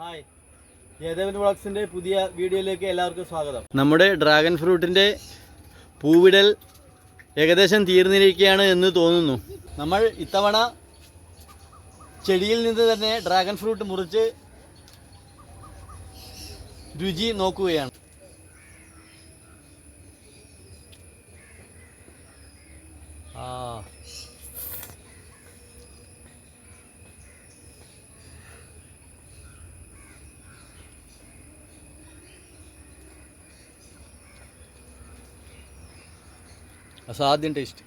Hi. Jayadevan വ്ളോഗ്സിന്റെ പുതിയ വീഡിയോയിലേക്ക് എല്ലാവർക്കും സ്വാഗതം. നമ്മുടെ ഡ്രാഗൺ ഫ്രൂട്ടിന്റെ പൂവിടൽ ഏകദേശം തീർന്നിരിക്കുകയാണ് എന്ന് തോന്നുന്നു. നമ്മൾ ഇത്തവണ ചെടിയിൽ നിന്ന് തന്നെ ഡ്രാഗൺ ഫ്രൂട്ട് മുറിച്ച് രുചി നോക്കുകയാണ്. ആ അസാധ്യം ടേസ്റ്റ്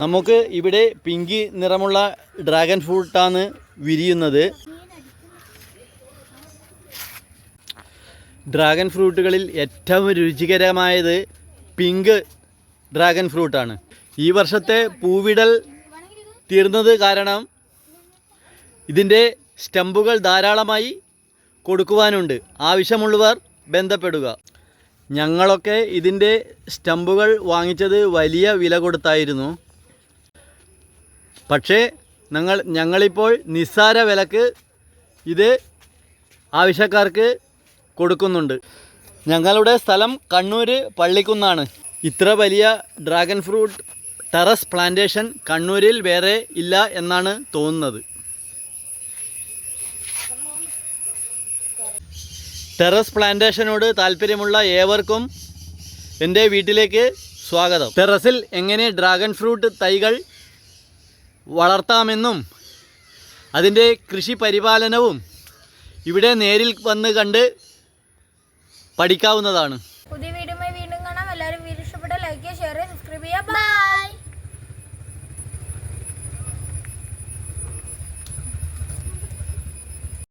നമുക്ക് ഇവിടെ പിങ്കി നിറമുള്ള ഡ്രാഗൺ ഫ്രൂട്ടാണ് വിരിയുന്നത്. ഡ്രാഗൺ ഫ്രൂട്ടുകളിൽ ഏറ്റവും രുചികരമായത് പിങ്ക് ഡ്രാഗൺ ഫ്രൂട്ടാണ് ഈ വർഷത്തെ പൂവിടൽ തീർന്നത് കാരണം ഇതിന്റെ സ്റ്റമ്പുകൾ ധാരാളമായി കൊടുക്കുവാനുണ്ട്. ആവശ്യമുള്ളവർ ബന്ധപ്പെടുക. ഞങ്ങളൊക്കെ ഇതിന്റെ സ്റ്റമ്പുകൾ വാങ്ങിച്ചത് വലിയ വില കൊടുത്തായിരുന്നു. പക്ഷേ ഞങ്ങൾ ഞങ്ങളിപ്പോൾ നിസ്സാര വിലക്ക് ഇത് ആവശ്യക്കാർക്ക് കൊടുക്കുന്നുണ്ട്. ഞങ്ങളുടെ സ്ഥലം കണ്ണൂർ പള്ളിക്കുന്നാണ്. ഇത്ര വലിയ ഡ്രാഗൺ ഫ്രൂട്ട് ടെറസ് പ്ലാന്റേഷൻ കണ്ണൂരിൽ വേറെ ഇല്ല എന്നാണ് തോന്നുന്നത്. ടെറസ് പ്ലാന്റേഷനോട് താല്പര്യമുള്ള ഏവർക്കും എന്റെ വീട്ടിലേക്ക് സ്വാഗതം. ടെറസിൽ എങ്ങനെ ഡ്രാഗൺ ഫ്രൂട്ട് തൈകൾ വളർത്താമെന്നും അതിന്റെ കൃഷി പരിപാലനവും ഇവിടെ നേരിൽ വന്ന് കണ്ട് പഠിക്കാവുന്നതാണ്. പുതിയ വീഡിയോ വീണ്ടും കാണാം. എല്ലാവരും വീട് ഇഷ്ടപ്പെട്ട ലൈക്ക് ചെയ്യുക ഷെയർ ചെയ്യുക സബ്സ്ക്രൈബ് ചെയ്യുക